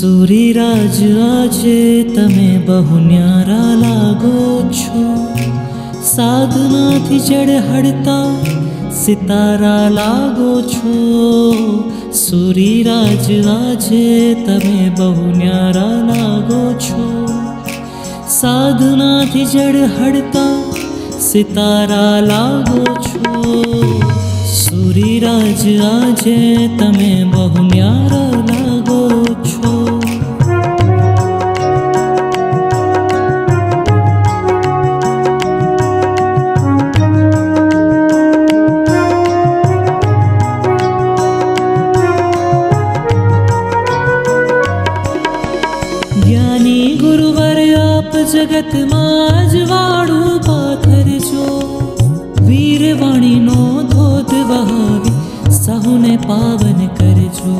સુરીરાજ આજે તમે બહુ ન્યારા લાગો છો. સાધનાથી જડ હડતા સિતારા લાગો છો. સુરીરાજ આજે તમે બહુ ન્યારા લાગો છો. સાધનાથી જડ હડતા સિતારા લાગો છો. સુરીરાજ આજે તમે બહુ જ્ઞાની ગુરુવર આપ જગતમાં અજવાળું પાથરજો વીરવાણીનો ધોધ વહાવી સહુને પાવન કરજો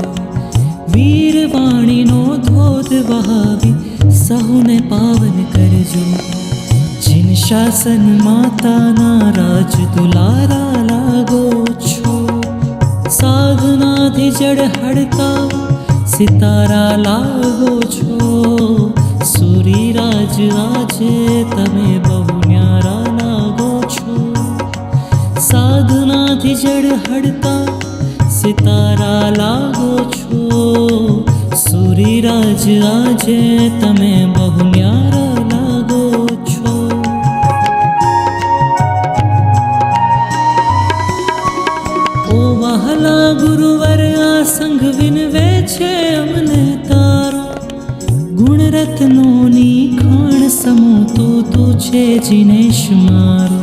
વીરવાણીનો ધોધ વહાવી સહુને પાવન કરજો જિન શાસન માતાના રાજ દુલારા લાગો છો સાધનાથી જડ હડતા સિતારા લાગો છો. સૂરીરાજ આજે તમે બહુ ન્યારા લાગો છો. સાધનાથી જડ હડતા સિતારા લાગો છો. સૂરીરાજ આજે તમે બહુ ન્યારા ગુરુવર, આ સંઘ વિનવે છે અમને તારો. ગુણરત્નોની ખાણ સમો તો છે જીનેશ મારો.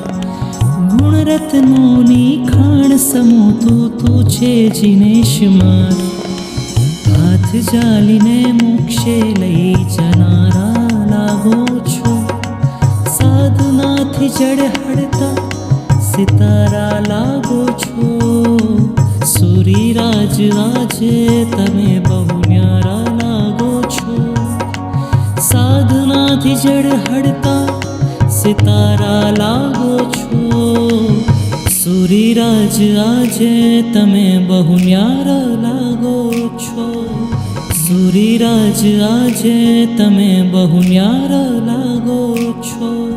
ગુણરત્નોની ખાણ સમો તો તું છે જીનેશ મારો. હાથ જાલીને મોક્ષે લઈ જનારા લાગો છો. સાધનાથી જડ હડતા સિતારા લાગો છો. સુરીરાજ આજે તમે બહુ ન્યારા લાગો છો. સાધનાથી જડ હડતા સિતારા લાગો છો. સુરીરાજ આજે તમે બહુ ન્યારા લાગો છો. સુરીરાજ આજે તમે બહુ ન્યારા લાગો છો.